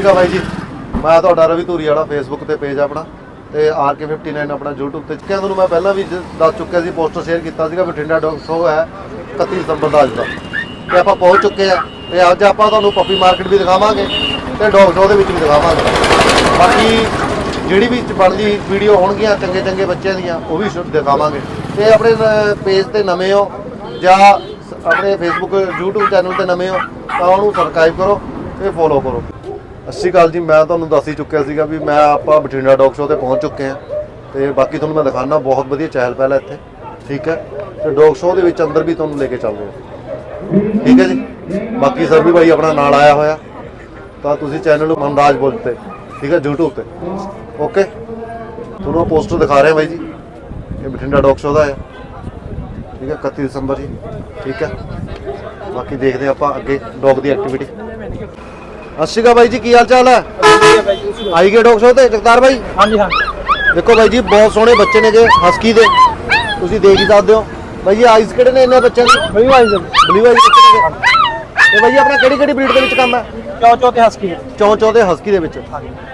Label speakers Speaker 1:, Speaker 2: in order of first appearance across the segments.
Speaker 1: ਸ਼੍ਰੀ ਅਕਾਲ ਬਾਈ ਜੀ। ਮੈਂ ਤੁਹਾਡਾ ਰਵੀ ਧੂਰੀ ਵਾਲਾ ਫੇਸਬੁੱਕ ਤੇ ਪੇਜ ਆਪਣਾ ਤੇ RK59 ਆਪਣਾ YouTube ਤੇ। ਚੁੱਕਿਆ ਤੁਹਾਨੂੰ ਮੈਂ ਪਹਿਲਾਂ ਵੀ ਦੱਸ ਚੁੱਕਿਆ ਸੀ ਪੋਸਟਰ ਸ਼ੇਅਰ ਕੀਤਾ ਸੀਗਾ ਬਠਿੰਡਾ ਡੌਗ ਸ਼ੋ ਹੈ 31 ਦਸੰਬਰ ਦਾ ਅੱਜ ਦਾ। ਤੇ ਆਪਾਂ ਪਹੁੰਚ ਚੁੱਕੇ ਆ ਤੇ ਅੱਜ ਆਪਾਂ ਤੁਹਾਨੂੰ ਪੱਪੀ ਮਾਰਕੀਟ ਵੀ ਦਿਖਾਵਾਂਗੇ ਤੇ ਡੌਗ ਸ਼ੋ ਦੇ ਵਿੱਚ ਵੀ ਦਿਖਾਵਾਂਗੇ। ਬਾਕੀ ਜਿਹੜੀ ਵੀ ਬਣਦੀ ਵੀਡੀਓ ਹੋਣਗੀਆਂ ਚੰਗੇ ਚੰਗੇ ਬੱਚਿਆਂ ਦੀਆਂ, ਉਹ ਵੀ ਦਿਖਾਵਾਂਗੇ। ਤੇ ਆਪਣੇ ਪੇਜ ਤੇ ਨਵੇਂ ਹੋ ਜਾਂ ਆਪਣੇ ਫੇਸਬੁੱਕ YouTube ਚੈਨਲ ਤੇ ਨਵੇਂ ਹੋ ਤਾਂ ਉਹਨੂੰ ਸਬਸਕ੍ਰਾਈਬ ਕਰੋ ਤੇ ਫੋਲੋ ਕਰੋ। ਸਤਿ ਸ਼੍ਰੀ ਅਕਾਲ ਜੀ, ਮੈਂ ਤੁਹਾਨੂੰ ਦੱਸ ਹੀ ਚੁੱਕਿਆ ਸੀਗਾ ਵੀ ਮੈਂ ਆਪਾਂ ਬਠਿੰਡਾ ਡੌਗ ਸ਼ੋ ਤੇ ਪਹੁੰਚ ਚੁੱਕੇ ਹਾਂ ਤੇ ਬਾਕੀ ਤੁਹਾਨੂੰ ਮੈਂ ਦਿਖਾਣਾ ਬਹੁਤ ਵਧੀਆ ਚਹਿਲ ਪਹਿਲ ਹੈ ਇੱਥੇ, ਠੀਕ ਹੈ? ਤੇ ਡੌਗ ਸ਼ੋ ਦੇ ਵਿੱਚ ਅੰਦਰ ਵੀ ਤੁਹਾਨੂੰ ਲੈ ਕੇ ਚੱਲਦੇ ਹਾਂ। ਠੀਕ ਹੈ ਜੀ? ਬਾਕੀ ਸਰ ਵੀ ਭਾਈ ਆਪਣਾ ਨਾਲ ਆਇਆ ਹੋਇਆ, ਤਾਂ ਤੁਸੀਂ ਚੈਨਲ ਨੂੰ ਮਨਰਾਜ ਬੁੱਲ ਤੇ, ਠੀਕ ਹੈ, YouTube ਤੇ। ਓਕੇ ਤੁਹਾਨੂੰ ਪੋਸਟਰ ਦਿਖਾ ਰਹੇ ਬਾਈ ਜੀ, ਇਹ ਬਠਿੰਡਾ ਡੌਗ ਸ਼ੋ ਦਾ ਹੈ ਠੀਕ ਹੈ 31 ਦਸੰਬਰ ਜੀ, ਠੀਕ ਹੈ? ਬਾਕੀ ਦੇਖਦੇ ਹਾਂ ਆਪਾਂ ਅੱਗੇ ਡੌਗ ਦੀ ਐਕਟੀਵਿਟੀ ਸਤਿ ਸ਼੍ਰੀ ਅਕਾਲ ਬਾਈ ਜੀ ਕੀ ਹਾਲ ਚਾਲ ਹੈ? ਆਈ ਗਏ ਡੌਗ ਸ਼ੋ ਤੇ ਜਗਤਾਰ ਬਾਈ?
Speaker 2: ਹਾਂਜੀ ਹਾਂ।
Speaker 1: ਦੇਖੋ ਬਾਈ ਜੀ ਬਹੁਤ ਸੋਹਣੇ ਬੱਚੇ ਨੇਗੇ ਹਸਕੀ ਦੇ। ਤੁਸੀਂ ਦੇਖ ਹੀ ਸਕਦੇ ਹੋ। ਬਾਈ ਜੀ ਆਈਸ ਕਿਹੜੇ ਨੇ ਇਹਨਾਂ ਬੱਚਿਆਂ ਦੀ?
Speaker 2: ਬਈ ਵਾਈ
Speaker 1: ਬਲੂ ਆਈਸ ਬੱਚੇ ਨੇਗੇ ਤੇ ਬਾਈ ਜੀ ਆਪਣਾ ਕਿਹੜੀ ਕਿਹੜੀ ਬਰੀਡ ਦੇ ਵਿੱਚ ਕੰਮ ਹੈ?
Speaker 2: ਚੌ ਚੌ ਤੇ ਹਸਕੀ
Speaker 1: ਚੌਂ ਚੌਂ ਦੇ ਹਸਕੀ ਦੇ ਵਿੱਚ।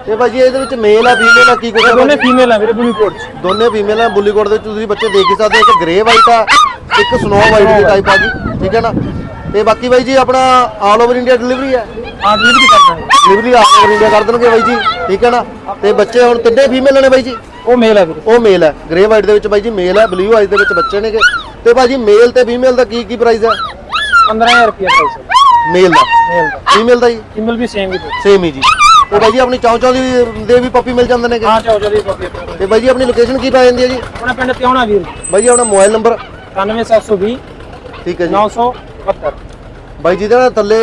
Speaker 1: ਤੇ ਬਾਈ ਜੀ ਇਹਦੇ ਵਿੱਚ ਮੇਲ ਆ ਫੀਮੇਲ ਆ ਕੀ ਕੁਝ
Speaker 2: ਇਹ ਦੋਨੇ ਫੀਮੇਲ ਆ ਵੀਰੇ ਬਲੂ ਕੋਟ
Speaker 1: ਦੋਨੇ ਫੀਮੇਲ ਆ ਬੁੱਲੀਕੋਟ ਦੇ ਵਿੱਚ ਤੁਸੀਂ ਬੱਚੇ ਦੇਖ ਹੀ ਸਕਦੇ ਹੋ ਇੱਕ ਗ੍ਰੇ ਵਾਈਟ ਆ ਇੱਕ ਸਨੋ ਵਾਈਟ ਦੀ ਟਾਈਪ ਆ ਗਈ ਠੀਕ ਹੈ ਨਾ? ਤੇ ਬਾਕੀ ਬਾਈ ਜੀ ਆਪਣਾ ਆਲ ਓਵਰ ਇੰਡੀਆ ਡਿਲੀਵਰੀ ਹੈ?
Speaker 2: ਹਾਂ ਡਿਲੀਵਰੀ ਕਰਦਾ। ਹੈ
Speaker 1: ਡਿਲੀਵਰੀ ਆਲ ਓਵਰ ਇੰਡੀਆ ਕਰ ਦੇਣਗੇ ਬਾਈ ਜੀ ਠੀਕ ਹੈ ਨਾ? ਤੇ ਬੱਚੇ ਹੁਣ ਤਿੰਨੇ ਫੀਮੇਲ ਨੇ ਬਾਈ ਜੀ?
Speaker 2: ਉਹ ਮੇਲ ਆ ਵੀਰੇ।
Speaker 1: ਉਹ ਮੇਲ ਹੈ ਗ੍ਰੇ ਵਾਈਟ ਦੇ ਵਿੱਚ ਬਾਈ ਜੀ ਮੇਲ ਹੈ ਬਲੂ ਆਈਜ਼ ਦੇ ਵਿੱਚ ਬੱਚੇ ਨੇਗੇ। ਤੇ ਬਾਜੀ ਮੇਲ ਤੇ ਫੀਮੇਲ ਦਾ ਕੀ ਕੀ ਪ੍ਰਾਈਸ ਹੈ
Speaker 2: 15000 ਰੁਪਏ ਪ੍ਰਾਈਸ ਹੈ
Speaker 1: ਮੇਲ ਦਾ।
Speaker 2: ਮੇਲ ਦਾ।
Speaker 1: ਫੀਮੇਲ ਦਾ ਜੀ?
Speaker 2: ਫੀਮੇਲ ਵੀ ਸੇਮ ਹੀ ਹੈ।
Speaker 1: ਸੇਮ ਹੀ ਜੀ। ਤੇ ਬਾਈ ਜੀ ਆਪਣੀ ਚੌਂ ਚੌਂ ਦੀ ਦੇ ਵੀ ਪੱਪੀ ਮਿਲ ਜਾਂਦੇ ਨੇਗੇ?
Speaker 2: ਹਾਂ ਚੌ ਚੌ ਦੀ ਹੈ
Speaker 1: ਤੇ ਬਾਈ ਜੀ ਆਪਣੀ ਲੋਕੇਸ਼ਨ ਕੀ ਪੈ ਜਾਂਦੀ ਹੈ ਜੀ?
Speaker 2: ਆਪਣਾ ਪਿੰਡ ਤਿਉਣਾ ਵੀਰ।
Speaker 1: ਬਾਈ ਜੀ ਆਪਣਾ ਮੋਬਾਈਲ ਨੰਬਰ
Speaker 2: 99720
Speaker 1: ਠੀਕ ਹੈ ਜੀ।
Speaker 2: 972
Speaker 1: ਬਾਈ ਜੀ ਦਾ ਥੱਲੇ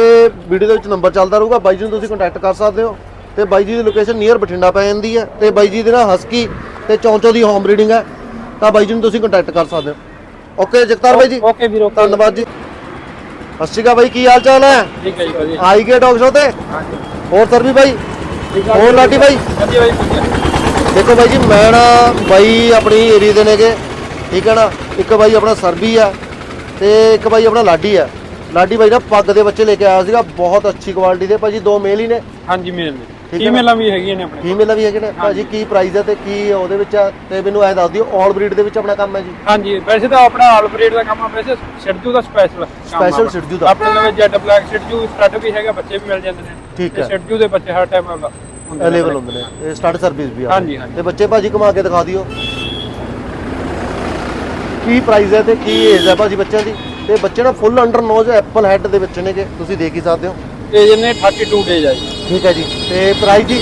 Speaker 1: ਵੀਡੀਓ ਦੇ ਵਿੱਚ ਨੰਬਰ ਚੱਲਦਾ ਰਹੂਗਾ ਬਾਈ ਜੀ ਨੂੰ ਤੁਸੀਂ ਕੰਟੈਕਟ ਕਰ ਸਕਦੇ ਹੋ। ਤੇ ਬਾਈ ਜੀ ਦੀ ਲੋਕੇਸ਼ਨ ਨੀਅਰ ਬਠਿੰਡਾ ਪੈ ਜਾਂਦੀ ਹੈ ਤੇ ਬਾਈ ਜੀ ਦੇ ਨਾਲ ਹਸਕੀ ਤੇ ਚੌਂਚੋ ਦੀ ਹੋਮ ਬਰੀਡਿੰਗ ਹੈ ਤਾਂ ਬਾਈ ਜੀ ਨੂੰ ਤੁਸੀਂ ਕੰਟੈਕਟ ਕਰ ਸਕਦੇ ਹੋ। ਓਕੇ ਜਗਤਾਰ ਬਾਈ ਜੀ।
Speaker 2: ਓਕੇ ਵੀਰ ਓਕੇ
Speaker 1: ਧੰਨਵਾਦ ਜੀ। ਅਕਾਲ ਬਾਈ ਕੀ ਹਾਲ ਚਾਲ ਹੈ?
Speaker 2: ਠੀਕ ਹੈ ਜੀ ਵਧੀਆ।
Speaker 1: ਆਈ ਗਏ ਡੌਗ ਸ਼ੋ ਤੇ?
Speaker 2: ਹਾਂਜੀ।
Speaker 1: ਹੋਰ ਸਰ ਵੀ ਬਾਈ? ਹੋਰ ਲਾਟੀ ਬਾਈ?
Speaker 2: ਵਧੀਆ। ਬਾਈ ਵਧੀਆ।
Speaker 1: ਦੇਖੋ ਬਾਈ ਜੀ ਮੈਂ ਨਾ ਬਾਈ ਆਪਣੀ ਏਰੀਆ ਦੇ ਨੇਗੇ ਠੀਕ ਹੈ ਨਾ? ਇੱਕ ਬਾਈ ਆਪਣਾ ਸਰਬੀ ਆ ਤੇ ਇੱਕ ਬਾਈ ਆਪਣਾ ਲਾਡੀ ਆ ਲਾਡੀ ਬਾਈ ਨਾ ਪੱਗ ਦੇ ਬੱਚੇ ਲੈ ਕੇ ਆਇਆ ਸੀਗਾ ਬਹੁਤ ਅੱਛੀ ਕੁਆਲਿਟੀ ਦੇ ਭਾਜੀ ਦੋ ਮੇਲ ਹੀ ਨੇ।
Speaker 2: ਹਾਂਜੀ ਮੇਲ ਨੇ? ਫੀਮੇਲਾਂ ਵੀ ਹੈਗੀਆਂ ਨੇ ਆਪਣੇ
Speaker 1: ਫੀਮੇਲ ਵੀ ਹੈਗੇ ਨੇ। ਭਾਜੀ ਕੀ ਪ੍ਰਾਈਸ ਹੈ ਤੇ ਕੀ ਉਹਦੇ ਵਿੱਚ ਆ? ਤੇ ਮੈਨੂੰ ਐ ਦੱਸ ਦਿਓ ਆਲ ਬਰੀਡ ਦੇ ਵਿੱਚ ਆਪਣਾ ਕੰਮ ਹੈ ਜੀ?
Speaker 2: ਹਾਂਜੀ ਵੈਸੇ ਤਾਂ ਆਪਣਾ ਆਲ ਬਰੀਡ ਦਾ ਕੰਮ ਆ ਵੈਸੇ ਸ਼ਿਡਜੂ ਦਾ ਸਪੈਸ਼ਲ
Speaker 1: Special ਸ਼ਿਡਜੂ ਦਾ।
Speaker 2: ਆਪਣੇ ਲਵੇ jet black shih tzu stud ਵੀ ਹੈਗਾ ਬੱਚੇ ਵੀ ਮਿਲ ਜਾਂਦੇ ਨੇ।
Speaker 1: ਠੀਕ ਹੈ।
Speaker 2: ਸ਼ਿਡਜੂ ਦੇ ਬੱਚੇ ਹਰ ਟਾਈਮ
Speaker 1: ਅਵੇਲੇਬਲ ਹੁੰਦੇ ਨੇ। ਤੇ ਸਟਾਰਟ ਸਰਵਿਸ ਵੀ ਆ।
Speaker 2: ਹਾਂਜੀ, ਹਾਂਜੀ।
Speaker 1: ਤੇ ਬੱਚੇ ਭਾਜੀ ਘੁਮਾ ਕੇ ਦਿਖਾ ਦਿਓ। ਕੀ ਪ੍ਰਾਈਸ ਹੈ ਤੇ ਕੀ ਏਜ ਹੈ ਭਾਜੀ ਬੱਚਿਆਂ ਦੀ? ਤੇ ਬੱਚੇ ਨਾ full under nose apple head ਦੇ ਵਿੱਚ ਨੇਗੇ ਤੁਸੀਂ ਦੇਖ ਹੀ ਸਕਦੇ ਹੋ।
Speaker 2: ਇਹ ਜਿਹਨੇ 32 ਡੇਜ਼ ਆ ਜੀ।
Speaker 1: ਠੀਕ ਹੈ ਜੀ ਤੇ ਪ੍ਰਾਈਸ ਜੀ?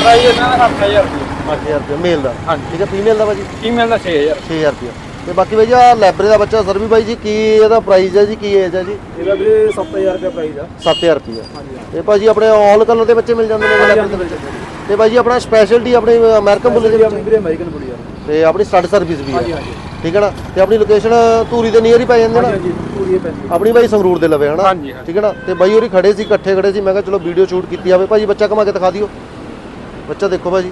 Speaker 2: ਪ੍ਰਾਈਸ ਇਹਨਾਂ ਦਾ 8000 ਰੁਪਏ।
Speaker 1: 8000 ਰੁਪਏ ਮੇਲ ਦਾ।
Speaker 2: ਹਾਂਜੀ।
Speaker 1: ਠੀਕ ਹੈ ਫੀਮੇਲ ਦਾ ਭਾਜੀ
Speaker 2: ਫੀਮੇਲ ਦਾ 6000
Speaker 1: 6000 ਰੁਪਏ। ਤੇ ਬਾਕੀ ਭਾਈ ਜੀ ਆ ਲੈਬਰੇ ਦਾ ਬੱਚਾ ਸਰ ਵੀ ਬਾਈ ਜੀ ਕੀ ਇਹਦਾ ਪ੍ਰਾਈਸ ਹੈ ਜੀ ਕੀ ਏਜ ਹੈ ਜੀ?
Speaker 2: ਇਹਦਾ ਵੀਰੇ 7000 ਰੁਪਏ ਪ੍ਰਾਈਸ ਆ।
Speaker 1: 7000 ਰੁਪਏ।
Speaker 2: ਹਾਂਜੀ
Speaker 1: ਤੇ ਭਾਜੀ ਆਪਣੇ ਆਲ ਕਲਰ ਦੇ ਬੱਚੇ ਮਿਲ ਜਾਂਦੇ ਨੇ ਲੈਬਰੇ ਦੇ ਵਿੱਚ? ਤੇ ਭਾਈ ਜੀ ਆਪਣਾ ਸਪੈਸ਼ਲਟੀ ਆਪਣੀ ਅਮਰੀਕਨ ਬੁੱਲੇ ਦੇ ਵਿੱਚ?
Speaker 2: ਅਮਰੀਕਨ ਆ।
Speaker 1: ਤੇ ਆਪਣੀ ਸਟੱਡ ਸਰਵਿਸ ਵੀ ਹੈ।
Speaker 2: ਹਾਂਜੀ
Speaker 1: ਠੀਕ ਹੈ ਨਾ? ਤੇ ਆਪਣੀ ਲੋਕੇਸ਼ਨ ਧੂਰੀ ਦੇ ਨੀਅਰ ਹੀ ਪੈ ਜਾਂਦੇ ਨਾ?
Speaker 2: ਹਾਂਜੀ ਪੂਰੀ ਪੈਂਦੀ
Speaker 1: ਆਪਣੀ ਬਾਈ ਸੰਗਰੂਰ ਦੇ ਲਵੇ ਹਨਾ। ਠੀਕ ਹੈ ਨਾ? ਤੇ ਬਾਈ ਹੋਰੀ ਖੜੇ ਸੀ ਇਕੱਠੇ ਖੜੇ ਸੀ ਮੈਂ ਕਿਹਾ ਚਲੋ ਵੀਡੀਓ ਸ਼ੂਟ ਕੀਤੀ ਜਾਵੇ। ਭਾਜੀ ਬੱਚਾ ਘੁਮਾ ਕੇ ਦਿਖਾ ਦਿਓ। ਬੱਚਾ ਦੇਖੋ ਭਾਜੀ।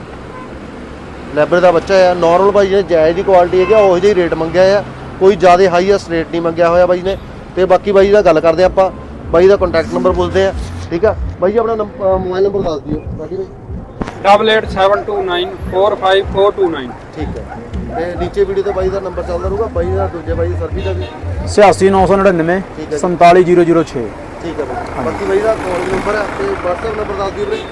Speaker 1: ਲੈਬਰ ਦਾ ਬੱਚਾ ਹੈ ਨਾਰਮਲ ਭਾਜੀ ਨੇ ਜਾਇਜ਼ ਦੀ ਕੁਆਲਿਟੀ ਹੈਗੀ ਉਹੋ ਜਿਹਾ ਰੇਟ ਮੰਗਿਆ ਆ। ਕੋਈ ਜ਼ਿਆਦਾ ਹਾਈਐਸਟ ਰੇਟ ਨਹੀਂ ਮੰਗਿਆ ਹੋਇਆ ਬਾਈ ਨੇ। ਤੇ ਬਾਕੀ ਬਾਈ ਦਾ ਗੱਲ ਕਰਦੇ ਆਪਾਂ। ਬਾਈ ਦਾ ਕੰਟੈਕਟ ਨੰਬਰ ਪੁੱਛਦੇ ਆ। ਠੀਕ ਆ? ਬਾਈ ਜੀ ਆਪਣਾ ਮੋਬਾਈਲ ਨੰਬਰ ਦੱਸ ਦਿਓ। ਬਾਕੀ ਬਾਈ।
Speaker 2: 8872945429
Speaker 1: ਠੀਕ ਹੈ ਤੇ ਨੀਚੇ ਵੀਡੀਓ ਤੇ ਬਾਈ ਦਾ ਨੰਬਰ ਚੱਲਦਾ ਰਹੂਗਾ ਬਾਈ ਦਾ ਦੂਜੇ ਬਾਈ ਸਰਵੀ ਦਾ ਵੀ
Speaker 3: 86999
Speaker 1: ਠੀਕ ਹੈ ਜੀ।
Speaker 3: 47006
Speaker 1: ਠੀਕ ਹੈ ਬਾਈ ਬਾਕੀ ਬਾਈ ਦਾ ਕਾਲ ਨੰਬਰ ਹੈ ਤੇ WhatsApp ਨੰਬਰ ਦੱਸ ਦਿਓ ਵੀਰੇ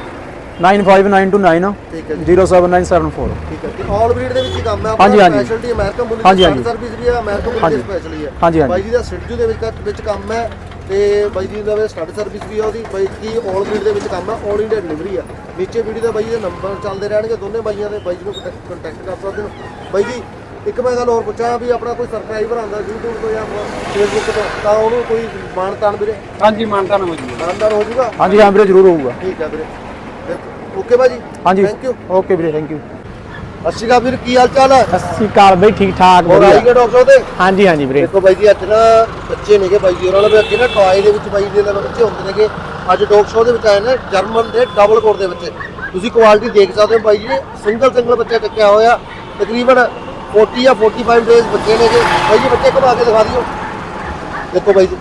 Speaker 3: 95929
Speaker 1: ਠੀਕ ਹੈ ਜੀ
Speaker 3: 07974
Speaker 1: ਠੀਕ ਹੈ ਤੇ ਆਲ ਬਰੀਡ ਦੇ ਵਿੱਚ ਹੀ ਕੰਮ ਹੈ
Speaker 3: ਹਾਂਜੀ, ਹਾਂਜੀ।
Speaker 1: ਸਪੈਸ਼ਲਟੀ ਅਮਰੀਕਨ ਬੁੱਲੀ
Speaker 3: ਹਾਂਜੀ, ਹਾਂਜੀ।
Speaker 1: ਸਰਵਿਸ ਵੀ ਹੈ ਅਮਰੀਕਨ ਬੁੱਲੀ
Speaker 3: ਹਾਂਜੀ।
Speaker 1: ਸਪੈਸ਼ਲੀ ਹੈ
Speaker 3: ਹਾਂਜੀ, ਹਾਂਜੀ।
Speaker 1: ਬਾਈ ਜੀ ਦਾ ਸਿੱਧੂ ਦੇ ਵਿੱਚ ਵਿੱਚ ਕੰਮ ਹੈ ਤੇ ਬਾਈ ਜੀ ਦਾ ਸਟੱਡ ਸਰਵਿਸ ਵੀ ਹੈ ਉਹਦੀ ਬਾਈ ਜੀ ਆਲ ਬਰੀਡ ਦੇ ਵਿੱਚ ਕੰਮ ਹੈ ਆਲ ਇੰਡੀਆ ਡਿਲੀਵਰੀ ਹੈ ਨੀਚੇ ਵੀਡੀਓ ਦਾ ਬਾਈ ਜੀ ਦੇ ਨੰਬਰ ਚੱਲਦੇ ਰਹਿਣਗੇ ਦੋਨੇ ਬਾਈਆਂ ਦੇ ਬਾਈ ਜੀ ਨੂੰ ਕੰਟੈਕਟ ਕਰ ਸਕਦੇ ਹੋ ਬਾਈ ਜੀ ਇੱਕ ਮੈਂ ਗੱਲ ਹੋਰ ਪੁੱਛਾਂ ਵੀ ਆਪਣਾ ਕੋਈ ਸਬਸਕ੍ਰਾਈਬਰ ਆਉਂਦਾ YouTube ਤੋਂ ਜਾਂ Facebook ਤੋਂ ਤਾਂ ਉਹਨੂੰ ਕੋਈ ਮਾਣ ਤਾਣ ਵੀਰੇ?
Speaker 2: ਹਾਂਜੀ ਮਾਨਤਾ ਨਾ ਮਜੀ
Speaker 1: ਮਾਨਦਾਰ ਹੋ ਜਾਊਗਾ
Speaker 3: ਹਾਂਜੀ ਹਾਂ ਵੀਰੇ ਜ਼ਰੂਰ ਹੋਊਗਾ।
Speaker 1: ਠੀਕ ਹੈ ਵੀਰੇ। ਓਕੇ ਬਾਜੀ
Speaker 3: ਹਾਂਜੀ।
Speaker 1: ਥੈਂਕ ਯੂ
Speaker 3: ਓਕੇ ਵੀਰੇ ਥੈਂਕ ਯੂ
Speaker 1: ਸਤਿ ਸ਼੍ਰੀ ਅਕਾਲ ਵੀਰ ਕੀ ਹਾਲ ਚਾਲ ਹੈ?
Speaker 3: ਸਤਿ ਸ਼੍ਰੀ ਅਕਾਲ ਬਈ ਠੀਕ ਠਾਕ
Speaker 1: ਹੋਰ ਆਈ ਗਏ ਡਾਕਟਰ ਤੇ
Speaker 3: ਹਾਂਜੀ ਹਾਂਜੀ ਵੀਰੇ।
Speaker 1: ਦੇਖੋ ਬਾਈ ਜੀ ਅੱਜ ਨਾ ਬੱਚੇ ਨੇਗੇ ਬਾਈ ਜੀ ਉਹਨਾਂ ਦੇ ਅੱਗੇ ਨਾ ਟੌਏ ਦੇ ਵਿੱਚ ਬਾਈ ਜੀ ਦੇ ਨਾਲ ਬੱਚੇ ਹੁੰਦੇ ਨੇਗੇ। ਅੱਜ ਡੌਗ ਸ਼ੋਅ ਦੇ ਵਿੱਚ ਆਏ ਨੇ ਜਰਮਨ ਦੇ ਡਬਲ ਕੋਟ ਦੇ ਬੱਚੇ ਤੁਸੀਂ ਕੁਆਲਿਟੀ ਦੇਖ ਸਕਦੇ ਹੋ ਬਾਈ ਜੀ ਸਿੰਗਲ ਸਿੰਗਲ ਬੱਚਾ ਚੱਕਿਆ ਹੋਇਆ। ਤਕਰੀਬਨ 40 ਜਾਂ 45 ਡੇਜ਼ ਬੱਚੇ ਨੇਗੇ। ਬਾਈ ਜੀ ਬੱਚੇ ਘੁਮਾ ਕੇ ਦਿਖਾ ਦਿਓ। ਦੇਖੋ ਬਾਈ ਜੀ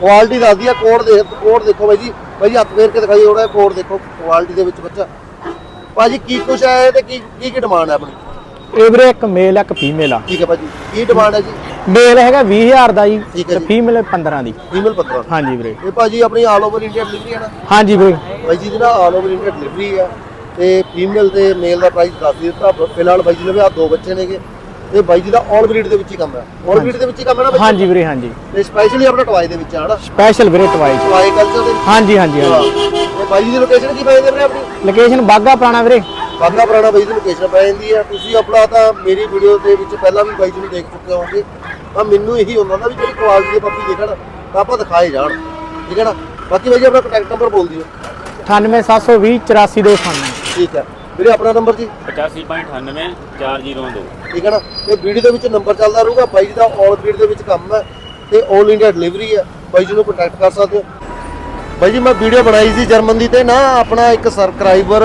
Speaker 1: ਕੁਆਲਿਟੀ ਦੱਸਦੀ ਆ ਕੋਡ ਦੇ ਕੋਡ ਦੇਖੋ ਬਾਈ ਜੀ। ਬਾਈ ਜੀ ਹੱਥ ਫੇਰ ਕੇ ਦਿਖਾਈ ਉਹਦਾ ਕੋਡ ਦੇਖੋ ਕੁਆਲਿਟੀ ਦੇ ਵਿੱਚ ਬੱਚਾ। ਭਾਜੀ ਕੀ ਕੁਛ ਹੈ ਤੇ ਕੀ ਕੀ ਕੀ ਡਿਮਾਂਡ ਹੈ ਆਪਣੀ?
Speaker 3: ਇਹ ਵੀਰੇ ਇੱਕ ਮੇਲ ਇੱਕ ਫੀਮੇਲ ਆ।
Speaker 1: ਠੀਕ ਹੈ ਭਾਜੀ ਕੀ ਡਿਮਾਂਡ ਹੈ ਜੀ?
Speaker 3: ਮੇਲ ਹੈਗਾ 20000 ਦਾ ਜੀ
Speaker 1: ਠੀਕ ਹੈ
Speaker 3: ਤੇ
Speaker 1: ਜੀ।
Speaker 3: ਫੀਮੇਲ 15 ਦੀ।
Speaker 1: ਫੀਮੇਲ 15
Speaker 3: ਹਾਂਜੀ ਵੀਰੇ।
Speaker 1: ਇਹ ਭਾਜੀ ਆਪਣੀ ਆਲ ਓਵਰ ਇੰਡੀਆ ਡਿਲੀਵਰੀ ਹੈ ਨਾ?
Speaker 3: ਹਾਂਜੀ ਵੀਰੇ।
Speaker 1: ਬਾਈ ਜੀ ਦੀ ਨਾ ਆਲ ਓਵਰ ਇੰਡੀਆ ਡਿਲੀਵਰੀ ਹੈ ਤੇ ਫੀਮੇਲ ਤੇ ਮੇਲ ਦਾ ਪ੍ਰਾਈਸ ਦੱਸ ਦਿੱਤਾ। ਫਿਲਹਾਲ ਬਾਈ ਜੀ ਦੇ ਆ ਦੋ ਬੱਚੇ ਨੇਗੇ ਤੇ ਬਾਈ ਜੀ ਦਾ ਆਲ ਬਰੀਡ ਦੇ ਵਿੱਚ ਹੀ ਕੰਮ ਹੈ। ਆਲ ਬਰੀਡ ਦੇ ਵਿੱਚ ਹੀ ਕੰਮ ਹੈ ਨਾ ਬੱਚੇ?
Speaker 3: ਹਾਂਜੀ ਵੀਰੇ ਹਾਂਜੀ।
Speaker 1: ਤੇ ਸਪੈਸ਼ਲੀ ਆਪਣਾ ਟਵਾਈ ਦੇ ਵਿੱਚ ਆ ਹਨਾ
Speaker 3: ਸਪੈਸ਼ਲ ਵੀਰੇ ਟਵਾਈ
Speaker 1: ਟਵਾਈ ਕਲਚਰ ਦੇ ਵਿੱਚ?
Speaker 3: ਹਾਂਜੀ ਹਾਂਜੀ
Speaker 1: ਹਾਂ।
Speaker 3: ਹਾਂਜੀ
Speaker 1: ਤੇ ਬਾਈ ਜੀ ਦੀ ਲੋਕੇਸ਼ਨ ਕੀ ਪੈ ਜਾਂਦੀ ਹੈ ਆਪਣੀ?
Speaker 3: ਲੋਕੇਸ਼ਨ ਬਾਗਾ ਪੁਰਾਣਾ ਵੀਰੇ।
Speaker 1: ਬਾਗਾ ਪੁਰਾਣਾ ਬਾਈ ਦੀ ਲੋਕੇਸ਼ਨ ਪੈ ਜਾਂਦੀ ਹੈ। ਤੁਸੀਂ ਆਪਣਾ ਤਾਂ ਮੇਰੀ ਵੀਡੀਓ ਦੇ ਵਿੱਚ ਪਹਿਲਾਂ ਵੀ ਬਾਈ ਜੀ ਨੂੰ ਦੇਖ ਚੁੱਕੇ ਹੋਵੋਗੇ। ਤਾਂ ਮੈਨੂੰ ਇਹੀ ਹੁੰਦਾ ਨਾ ਵੀ ਜਿਹੜੀ ਕੁਆਲਿਟੀ ਦੇ ਪੱਪੀ ਦੇਖਣ ਤਾਂ ਆਪਾਂ ਦਿਖਾਏ ਜਾਣ। ਠੀਕ ਹੈ ਨਾ? ਬਾਕੀ ਬਾਈ ਜੀ ਆਪਣਾ ਕੰਟੈਕਟ ਨੰਬਰ ਬੋਲ ਦਿਓ।
Speaker 3: 98720 84298
Speaker 1: ਠੀਕ ਹੈ। ਵੀਰੇ ਆਪਣਾ ਨੰਬਰ ਜੀ?
Speaker 4: 8598 402
Speaker 1: ਠੀਕ ਹੈ ਨਾ? ਤੇ ਵੀਡੀਓ ਦੇ ਵਿੱਚ ਨੰਬਰ ਚੱਲਦਾ ਰਹੂਗਾ। ਬਾਈ ਜੀ ਦਾ ਆਲ ਬਰੀਡ ਦੇ ਵਿੱਚ ਕੰਮ ਹੈ ਤੇ ਆਲ ਇੰਡੀਆ ਡਿਲੀਵਰੀ ਹੈ। ਬਾਈ ਜੀ ਨੂੰ ਕੰਟੈਕਟ ਕਰ ਸਕਦੇ ਹੋ। ਬਾਈ ਜੀ ਮੈਂ ਵੀਡੀਓ ਬਣਾਈ ਸੀ ਜਰਮਨ ਦੀ ਤੇ ਨਾ ਆਪਣਾ ਇੱਕ ਸਬਸਕ੍ਰਾਈਬਰ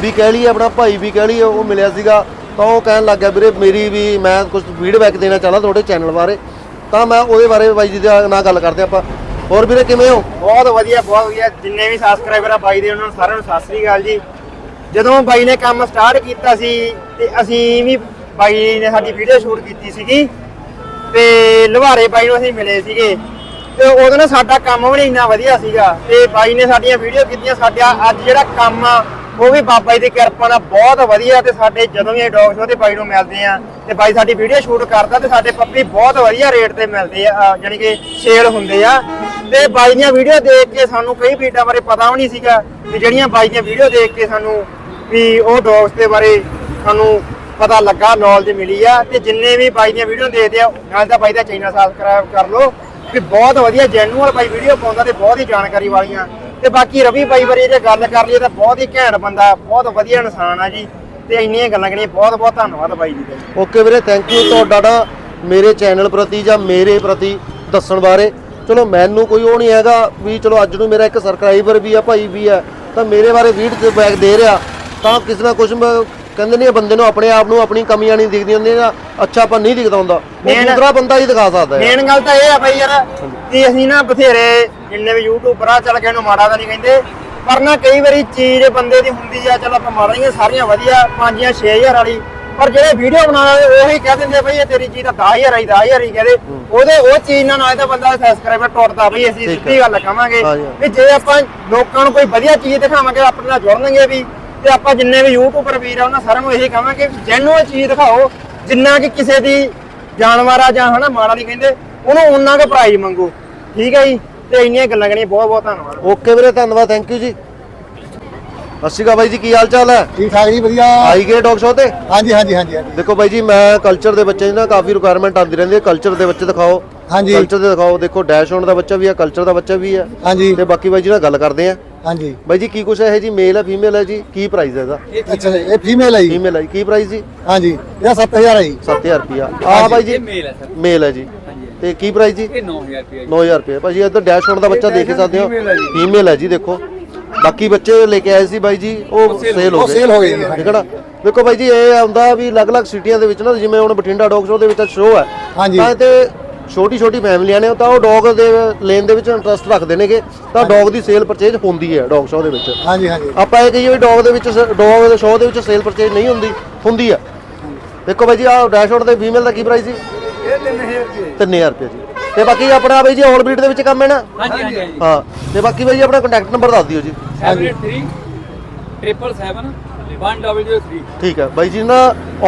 Speaker 1: ਵੀ ਕਹਿ ਲਈ ਆਪਣਾ ਭਾਈ ਵੀ ਕਹਿ ਲਈ ਉਹ ਮਿਲਿਆ ਸੀਗਾ। ਤਾਂ ਉਹ ਕਹਿਣ ਲੱਗ ਗਿਆ ਵੀਰੇ ਮੇਰੀ ਵੀ ਮੈਂ ਕੁਝ ਫੀਡਬੈਕ ਦੇਣਾ ਚਾਹਣਾ ਤੁਹਾਡੇ ਚੈਨਲ ਬਾਰੇ। ਤਾਂ ਮੈਂ ਉਹਦੇ ਬਾਰੇ ਬਾਈ ਜੀ ਦੇ ਨਾਲ ਗੱਲ ਕਰਦੇ ਆਪਾਂ। ਹੋਰ ਵੀਰੇ ਕਿਵੇਂ ਹੋ?
Speaker 5: ਬਹੁਤ ਵਧੀਆ ਬਹੁਤ ਵਧੀਆ। ਜਿੰਨੇ ਵੀ ਸਬਸਕ੍ਰਾਈਬਰ ਆ ਬਾਈ ਦੇ ਉਹਨਾਂ ਨੂੰ ਸਾਰਿਆਂ ਨੂੰ ਸਤਿ ਸ੍ਰੀ ਅਕਾਲ ਜੀ। ਜਦੋਂ ਬਾਈ ਨੇ ਕੰਮ ਸਟਾਰਟ ਕੀਤਾ ਸੀ ਤੇ ਅਸੀਂ ਵੀ ਬਾਈ ਨੇ ਸਾਡੀ ਵੀਡੀਓ ਸ਼ੂਟ ਕੀਤੀ ਸੀਗੀ ਤੇ ਲੁਹਾਰੇ ਬਾਈ ਨੂੰ ਅਸੀਂ ਮਿਲੇ ਸੀਗੇ। ਤੇ ਉਦੋਂ ਨਾ ਸਾਡਾ ਕੰਮ ਵੀ ਇੰਨਾ ਵਧੀਆ ਸੀਗਾ ਤੇ ਬਾਈ ਨੇ ਸਾਡੀਆਂ ਵੀਡੀਓ ਕੀਤੀਆਂ। ਸਾਡਾ ਅੱਜ ਜਿਹੜਾ ਕੰਮ ਆ, ਉਹ ਵੀ ਬਾਬਾ ਜੀ ਦੀ ਕਿਰਪਾ ਨਾਲ ਬਹੁਤ ਵਧੀਆ ਤੇ ਸਾਡੇ ਜਦੋਂ ਵੀ ਡੌਗ ਸ਼ੋ ਤੇ ਬਾਈ ਨੂੰ ਮਿਲਦੇ ਆ ਤੇ ਬਾਈ ਸਾਡੀ ਵੀਡੀਓ ਸ਼ੂਟ ਕਰਦਾ ਤੇ ਸਾਡੇ ਪੱਪੀ ਬਹੁਤ ਵਧੀਆ ਰੇਟ ਤੇ ਮਿਲਦੇ ਆ, ਅਹ ਯਾਨੀ ਕਿ ਸੇਲ ਹੁੰਦੇ ਆ। ਤੇ ਬਾਈ ਦੀਆਂ ਵੀਡੀਓ ਦੇਖ ਕੇ ਸਾਨੂੰ ਕਈ ਬੀਟਾਂ ਬਾਰੇ ਪਤਾ ਵੀ ਨਹੀਂ ਸੀਗਾ ਵੀ ਜਿਹੜੀਆਂ ਬਾਈ ਦੀਆਂ ਵੀਡੀਓ ਦੇਖ ਕੇ ਸਾਨੂੰ ਵੀ ਉਹ ਡੌਗਸ ਦੇ ਬਾਰੇ ਸਾਨੂੰ ਪਤਾ ਲੱਗਾ ਨੌਲੇਜ ਮਿਲੀ ਆ ਤੇ ਜਿੰਨੇ ਵੀ ਬਾਈ ਦੀਆਂ ਵੀਡੀਓ ਦੇਖਦੇ ਆ, ਨਾਲ ਤਾਂ ਬਾਈ ਦਾ ਚੈਨਲ ਸਬਸਕ੍ਰਾਈਬ ਕਰ ਲਓ। ਵੀ ਬਹੁਤ ਵਧੀਆ ਜੈਨੂਅਲ ਬਾਈ ਵੀਡੀਓ ਪਾਉਂਦਾ ਤੇ ਬਹੁਤ ਹੀ ਜਾਣਕਾਰੀ ਵਾਲੀਆਂ। ਤੇ ਬਾਕੀ ਰਵੀ ਬਾਈ ਬਾਰੇ ਜੇ ਗੱਲ ਕਰ ਲਈਏ ਤਾਂ ਬਹੁਤ ਹੀ ਘੈਂਟ ਬੰਦਾ, ਬਹੁਤ ਵਧੀਆ ਇਨਸਾਨ ਆ ਜੀ। ਤੇ ਇੰਨੀਆਂ ਗੱਲਾਂ ਕਰੀਆਂ, ਬਹੁਤ ਬਹੁਤ ਧੰਨਵਾਦ ਬਾਈ ਜੀ ਦਾ
Speaker 1: ਓਕੇ ਵੀਰੇ ਥੈਂਕ ਯੂ ਤੁਹਾਡਾ ਨਾ ਮੇਰੇ ਚੈਨਲ ਪ੍ਰਤੀ ਜਾਂ ਮੇਰੇ ਪ੍ਰਤੀ ਦੱਸਣ ਬਾਰੇ। ਚਲੋ, ਮੈਨੂੰ ਕੋਈ ਉਹ ਨਹੀਂ ਹੈਗਾ ਵੀ ਚਲੋ ਅੱਜ ਨੂੰ ਮੇਰਾ ਇੱਕ ਸਬਸਕ੍ਰਾਈਬਰ ਵੀ ਆ, ਭਾਈ ਵੀ ਆ, ਤਾਂ ਮੇਰੇ ਬਾਰੇ ਵੀਡੀਓ ਬੈਕ ਦੇ ਰਿਹਾ। ਤਾਂ ਕਿਸੇ ਨਾ ਕੁਝ ਕਹਿੰਦੇ ਨਹੀਂ ਬੰਦੇ ਨੂੰ ਆਪਣੇ ਆਪ ਨੂੰ ਆਪਣੀ ਕਮੀਆਂ ਨਹੀਂ ਦਿਖਦੀਆਂ ਹੁੰਦੀਆਂ ਅੱਛਾ ਆਪਾਂ ਨਹੀਂ ਦਿਖਦਾ ਹੁੰਦਾ। ਉਹ ਦੂਸਰਾ ਬੰਦਾ ਹੀ ਦਿਖਾ ਸਕਦਾ ਹੈ।
Speaker 5: ਮੇਨ ਗੱਲ ਤਾਂ ਇਹ ਆ ਬਈ ਯਾਰ ਕਿ ਅਸੀਂ ਨਾ ਬਥੇਰੇ ਜਿੰਨੇ ਵੀ ਯੂਟਿਊਬਰ ਆ ਚੱਲ ਕੇ ਨੂੰ ਮਾੜਾ ਤਾਂ ਨਹੀਂ ਕਹਿੰਦੇ ਪਰ ਨਾ ਕਈ ਵਾਰੀ ਚੀਜ਼ ਬੰਦੇ ਦੀ ਹੁੰਦੀ ਆ ਚਲ ਆਪਾਂ ਮਾੜਾ ਹੀ ਆ, ਸਾਰੀਆਂ ਵਧੀਆ 5 ਜਾਂ 6000 ਵਾਲੀ। ਪਰ ਜਿਹੜੇ ਵੀਡੀਓ ਬਣਾਉਣ ਵਾਲੇ ਉਹੀ ਕਹਿ ਦਿੰਦੇ ਬਈ ਇਹ ਤੇਰੀ ਚੀਜ਼ ਤਾਂ 10000 ਆਈ 10000 ਹੀ ਕਹਦੇ। ਉਹਦੇ ਉਹ ਚੀਜ਼ ਨਾਲ ਨਾਲੇ ਤਾਂ ਬੰਦਾ ਸਬਸਕ੍ਰਾਈਬਰ ਟੁੱਟਦਾ ਬਈ ਅਸੀਂ
Speaker 1: ਠੀਕ
Speaker 5: ਸਿੱਧੀ ਗੱਲ ਕਹਾਂਗੇ
Speaker 1: ਹਾਂਜੀ।
Speaker 5: ਵੀ ਜੇ ਆਪਾਂ ਲੋਕਾਂ ਨੂੰ ਕੋਈ ਵਧੀਆ ਚੀਜ਼ ਦਿਖਾਵਾਂਗੇ ਆਪਣੇ ਨਾਲ ਜੁੜਨਗੇ ਵੀ। ਤੇ ਆਪਾਂ ਜਿੰਨੇ ਵੀ ਯੂਟਿਊਬਰ ਵੀਰ ਆ ਉਹਨਾਂ ਸਾਰਿਆਂ ਨੂੰ ਇਹੀ ਕਹਾਂਗੇ ਕਿ ਜੈਨੂਅਲ ਚੀਜ਼ ਦਿਖਾਓ ਜਿੰਨਾ ਕਿ ਕਿਸੇ ਦੀ ਜਾਨਵਰ ਜਾਂ ਹਨਾ ਮਾੜਾ ਨਹੀਂ ਕਹਿੰਦੇ ਉਹਨੂੰ ਉਹਨਾਂ ਕੁ ਪ੍ਰਾਈਜ਼ ਮੰਗੋ। ਠੀਕ ਹੈ ਜੀ? ਤੇ ਇੰਨੀਆਂ ਗੱਲਾਂ ਕਰੀਆਂ ਬਹੁਤ ਬਹੁਤ ਧੰਨਵਾਦ।
Speaker 1: ਓਕੇ ਵੀਰੇ ਧੰਨਵਾਦ ਥੈਂਕ ਯੂ ਜੀ। ਸਤਿ ਸ਼੍ਰੀ ਅਕਾਲ ਬਾਈ ਜੀ ਕੀ ਹਾਲ ਚਾਲ ਹੈ?
Speaker 6: ਠੀਕ ਠਾਕ ਜੀ ਵਧੀਆ।
Speaker 1: ਆਈ ਗਏ ਡੌਗ ਸ਼ੋ ਤੇ?
Speaker 6: ਹਾਂਜੀ ਹਾਂਜੀ ਹਾਂਜੀ ਹਾਂਜੀ।
Speaker 1: ਦੇਖੋ ਬਾਈ ਜੀ ਮੈਂ ਕਲਚਰ ਦੇ ਬੱਚੇ ਦੀ ਨਾ ਕਾਫੀ ਰਿਕੁਆਇਰਮੈਂਟ ਆਉਂਦੀ ਰਹਿੰਦੀ ਹੈ ਕਲਚਰ ਦੇ ਬੱਚੇ ਦਿਖਾਓ।
Speaker 6: ਹਾਂਜੀ।
Speaker 1: ਕਲਚਰ ਦੇ ਦਿਖਾਓ ਦੇਖੋ ਡੈਸ਼ ਹੋਣ ਦਾ ਬੱਚਾ ਵੀ ਹੈ ਕਲਚਰ ਦਾ ਬੱਚਾ ਵੀ ਹੈ।
Speaker 6: ਹਾਂਜੀ।
Speaker 1: ਤੇ ਬਾਕੀ ਬਾਈ ਜੀ ਨਾਲ ਗੱਲ ਕਰਦੇ ਆ
Speaker 6: ਹਾਂਜੀ।
Speaker 1: ਬਾਈ ਜੀ ਕੀ ਕੁਛ ਹੈ? ਇਹ ਜੀ ਮੇਲ ਹੈ ਫੀਮੇਲ ਹੈ ਜੀ? ਕੀ ਪ੍ਰਾਈਸ ਹੈ ਇਹਦਾ?
Speaker 6: ਅੱਛਾ ਜੀ ਇਹ ਫੀਮੇਲ ਹੈ ਜੀ।
Speaker 1: ਫੀਮੇਲ ਹੈ ਜੀ। ਕੀ ਪ੍ਰਾਈਸ ਜੀ?
Speaker 6: ਹਾਂਜੀ ਇਹਦਾ 7000 ਹੈ ਜੀ।
Speaker 1: 7000 ਰੁਪਿਆ ਆ ਬਾਈ ਜੀ
Speaker 2: ਮੇਲ ਹੈ ਸਰ।
Speaker 1: ਮੇਲ ਹੈ ਜੀ। ਤੇ ਕੀ ਪ੍ਰਾਈਸ ਜੀ?
Speaker 2: ਇਹ 9000 ਰੁਪਏ
Speaker 1: 9000 ਰੁਪਏ ਭਾਜੀ ਇੱਧਰ ਡੈਸ਼ ਹੋਣ ਦਾ ਬੱਚਾ ਦੇਖ ਹੀ ਸਕਦੇ ਹੋ। ਫੀਮੇਲ ਹੈ ਜੀ। ਦੇਖੋ। ਬਾਕੀ ਬੱਚੇ ਲੈ ਕੇ ਆਏ ਸੀ ਬਾਈ ਜੀ ਉਹ ਸੇਲ ਹੋ
Speaker 6: ਉਹ
Speaker 1: ਗਏ।
Speaker 6: sale ਹੋ ਗਏ ਜੀ।
Speaker 1: ਠੀਕ ਹੈ ਨਾ ਦੇਖੋ ਬਾਈ ਜੀ ਇਹ ਆਉਂਦਾ ਵੀ ਅਲੱਗ-ਅਲੱਗ ਸਿਟੀਆਂ ਦੇ ਵਿੱਚ ਨਾ ਜਿਵੇਂ ਹੁਣ ਬਠਿੰਡਾ ਡੌਗ ਸ਼ੋਅ ਦੇ ਵਿੱਚ ਸ਼ੋਅ ਹੈ।
Speaker 6: ਹਾਂਜੀ।
Speaker 1: ਤਾਂ ਤੇ ਛੋਟੀ ਛੋਟੀ ਫੈਮਲੀਆਂ ਨੇ ਤਾਂ ਉਹ ਡੌਗ ਦੇ ਲੈਣ ਦੇ ਵਿੱਚ ਇੰਟਰਸਟ ਰੱਖਦੇ ਨੇਗੇ ਤਾਂ ਡੌਗ ਦੀ ਸੇਲ ਪਰਚੇਜ ਹੁੰਦੀ ਹੈ ਡੌਗ ਸ਼ੋਅ ਦੇ ਵਿੱਚ।
Speaker 6: ਹਾਂਜੀ ਹਾਂਜੀ।
Speaker 1: ਆਪਾਂ ਇਹ ਕਹੀਏ ਵੀ ਡੌਗ ਦੇ ਵਿੱਚ ਡੌਗ ਦੇ ਸ਼ੋਅ ਦੇ ਵਿੱਚ ਸੇਲ ਪਰਚੇਜ ਨਹੀਂ ਹੁੰਦੀ ਹੁੰਦੀ ਆ। ਦੇਖੋ ਬਾਈ ਜੀ ਆਹ ਡੈਸ਼ਬੋਰਡ ਤੇ ਫੀਮੇਲ ਦਾ ਕੀ ਪ੍ਰਾਈਸ ਜੀ
Speaker 2: ਇਹ 3000 ਰੁਪਏ।
Speaker 1: 3000 ਰੁਪਏ ਜੀ। ਤੇ ਬਾਕੀ ਆਪਣਾ ਬਾਈ ਜੀ ਹੋਲ ਬਰੀਡ ਦੇ ਵਿੱਚ ਕੰਮ ਹੈ ਨਾ?
Speaker 2: ਹਾਂਜੀ ਹਾਂਜੀ
Speaker 1: ਹਾਂ। ਤੇ ਬਾਕੀ ਬਾਈ ਜੀ ਆਪਣਾ ਕੰਟੈਕਟ ਨੰਬਰ ਦੱਸ ਦਿਓ ਜੀ।
Speaker 2: 73 777 1003
Speaker 1: ਠੀਕ ਹੈ। ਬਾਈ ਜੀ ਨਾ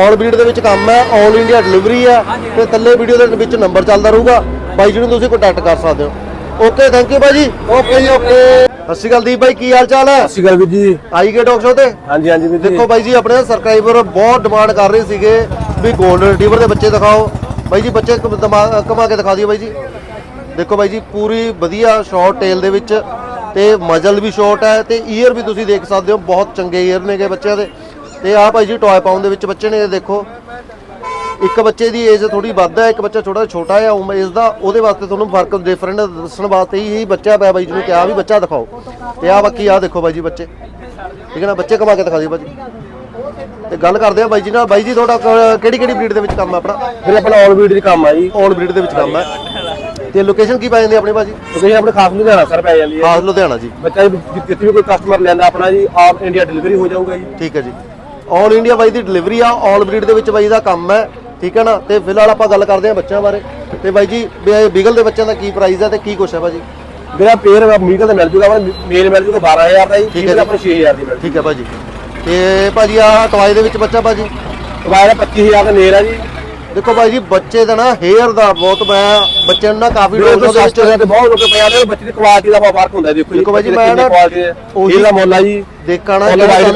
Speaker 1: ਆਲ ਬਰੀਡ ਦੇ ਵਿੱਚ ਕੰਮ ਹੈ ਆਲ ਇੰਡੀਆ ਡਿਲੀਵਰੀ ਹੈ ਤੇ ਥੱਲੇ ਵੀਡੀਓ ਦੇ ਵਿੱਚ ਨੰਬਰ ਚੱਲਦਾ ਰਹੂਗਾ। ਬਾਈ ਜੀ ਨੂੰ ਤੁਸੀਂ ਕੰਟੈਕਟ ਕਰ ਸਕਦੇ ਹੋ। ਓਕੇ ਥੈਂਕ ਯੂ ਬਾਈ ਜੀ। ਓਕੇ ਜੀ ਓਕੇ ਸਤਿ ਸ਼੍ਰੀ ਅਕਾਲ ਦੀਪ ਬਾਈ ਕੀ ਹਾਲ ਚਾਲ ਹੈ?
Speaker 3: ਸਤਿ ਸ਼੍ਰੀ ਅਕਾਲ ਵੀਰ ਜੀ।
Speaker 1: ਆਈ ਗਏ ਡੌਗ ਸ਼ੋ ਤੇ?
Speaker 3: ਹਾਂਜੀ ਹਾਂਜੀ ਵੀਰ
Speaker 1: ਦੇਖੋ ਬਾਈ ਜੀ ਆਪਣੇ ਸਬਸਕ੍ਰਾਈਬਰ ਬਹੁਤ ਡਿਮਾਂਡ ਕਰ ਰਹੇ ਸੀਗੇ ਵੀ 골ਡਨ ਰਿਟਰੀਵਰ ਦੇ ਬੱਚੇ ਦਿਖਾਓ। ਬਾਈ ਜੀ ਬੱਚੇ ਕਮਾ ਕੇ ਦਿਖਾ ਦਿਓ ਬਾਈ ਜੀ। ਦੇਖੋ ਬਾਈ ਜੀ ਪੂਰੀ ਵਧੀਆ ਸ਼ਾਰਟ ਟੇਲ ਦੇ ਵਿੱਚ ਤੇ ਮਜਲ ਵੀ ਸ਼ਾਰਟ ਹੈ ਤੇ ਈਅਰ ਵੀ ਤੁਸੀਂ ਦੇਖ ਸਕਦੇ ਹੋ ਬਹੁਤ ਚੰਗੇ ਈਅਰ ਨੇਗੇ ਬੱਚਿਆਂ ਦੇ। ਤੇ ਆਹ ਭਾਈ ਜੀ ਟੌਏ ਪਾਉਣ ਦੇ ਵਿੱਚ ਬੱਚੇ ਨੇ ਦੇਖੋ। ਇੱਕ ਬੱਚੇ ਦੀ ਏਜ ਥੋੜੀ ਵੱਧ ਹੈ ਇੱਕ ਬੱਚਾ ਥੋੜਾ ਛੋਟਾ ਹੈ ਉਮਰ ਏਜ ਦਾ ਉਹਦੇ ਵਾਸਤੇ ਤੁਹਾਨੂੰ ਫ਼ਰਕ ਡਿਫਰੈਂਟ ਦੱਸਣ ਵਾਸਤੇ ਹੀ ਬੱਚਾ ਪਿਆ ਬਾਈ ਜੀ ਨੂੰ ਕਿਹਾ ਵੀ ਬੱਚਾ ਦਿਖਾਓ। ਤੇ ਆਹ ਬਾਕੀ ਆਹ ਦੇਖੋ ਬਾਈ ਜੀ ਬੱਚੇ। ਠੀਕ ਹੈ ਨਾ ਬੱਚੇ ਕਮਾ ਕੇ ਦਿਖਾ ਦਿਓ ਬਾਈ ਜੀ। ਤੇ ਗੱਲ ਕਰਦੇ ਆ ਬਾਈ ਜੀ ਨਾਲ। ਬਾਈ ਜੀ ਤੁਹਾਡਾ ਕਿਹੜੀ ਕਿਹੜੀ ਬਰੀਡ ਦੇ ਵਿੱਚ ਕੰਮ ਹੈ ਆਪਣਾ?
Speaker 3: ਵੀਰੇ ਆਪਣਾ ਆਲ ਵੀਡ ਦੀ ਕੰਮ ਆ ਜੀ।
Speaker 1: ਆਲ ਬਰੀਡ ਦੇ ਵਿੱਚ ਕੰਮ ਹੈ। ਤੇ ਲੋਕੇਸ਼ਨ ਕੀ ਪੈ ਜਾਂਦੀ ਆਪਣੀ ਭਾਜੀ?
Speaker 7: ਤੁਸੀਂ ਆਪਣੇ ਖਾਸ ਲੁਧਿਆਣਾ ਸਰ ਪੈ ਜਾਂਦੀ ਹੈ
Speaker 1: ਖਾਸ ਲੁਧਿਆਣਾ ਜੀ।
Speaker 7: ਬੱਚਾ ਜੀ ਜਿੱਥੇ ਵੀ ਕੋਈ ਕਸਟਮਰ ਲੈਂਦਾ ਆਪਣਾ ਜੀ ਆਲ ਇੰਡੀਆ ਡਿਲੀਵਰੀ ਹੋ ਜਾਊਗਾ ਜੀ।
Speaker 1: ਠੀਕ ਹੈ ਜੀ। ਆਲ ਇੰਡੀਆ ਬਾਈ ਦੀ ਡਿਲੀਵਰੀ ਆ ਆਲ ਬਰੀਡ ਦੇ ਵਿੱਚ ਬਾਈ ਦਾ ਕੰਮ ਹੈ ਠੀਕ ਹੈ ਨਾ? ਤੇ ਫਿਲਹਾਲ ਆਪਾਂ ਗੱਲ ਕਰਦੇ ਹਾਂ ਬੱਚਿਆਂ ਬਾਰੇ। ਤੇ ਬਾਈ ਜੀ ਬਿਗਲ ਦੇ ਬੱਚਿਆਂ ਦਾ ਕੀ ਪ੍ਰਾਈਸ ਹੈ ਤੇ ਕੀ ਕੁਛ ਹੈ ਭਾਜੀ?
Speaker 7: ਮੇਰਾ ਪੇਰ ਮੀਗਲ ਦਾ ਮਿਲ ਜੂਗਾ ਮੇਲ ਮਿਲ ਜੂਗਾ 12000 ਦਾ ਜੀ
Speaker 1: ਠੀਕ ਹੈ।
Speaker 7: ਆਪਣਾ 6000 ਦੀ ਮਿਲ
Speaker 1: ਠੀਕ ਹੈ ਭਾਜੀ। ਤੇ ਭਾਜੀ ਆ ਟਵਾਈ ਦੇ ਵਿੱਚ ਬੱਚਾ ਭਾਜੀ?
Speaker 7: ਤੁਹਾਡਾ 25000 ਦਾ ਮੇਲ ਆ ਜੀ।
Speaker 1: ਦੇਖੋ ਭਾਈ ਜੀ ਬੱਚੇ ਦਾ ਨਾ ਹੇਅਰ ਦਾ ਬਹੁਤ ਮੈਂ ਬੱਚੇ ਨੂੰ ਨਾ ਕਾਫੀ
Speaker 7: ਵੀਡੀਓ
Speaker 1: ਡੋਜ਼
Speaker 7: ਤੋਂ
Speaker 1: ਦੇ
Speaker 7: ਬਹੁਤ ਲੋਕ ਪਿਆ ਨੇ ਬੱਚੇ ਦੀ ਕੁਆਲਿਟੀ ਦਾ ਬਹੁਤ ਫ਼ਰਕ ਹੁੰਦਾ ਦੇਖੋ ਜੀ
Speaker 1: ਦੇਖੋ ਬਾਈ ਜੀ, ਮੈਂ ਨਾ ਉਹੀ-
Speaker 7: ਇਹਦਾ ਮੁੱਲ ਆ ਜੀ।
Speaker 1: ਦੇਖਣਾ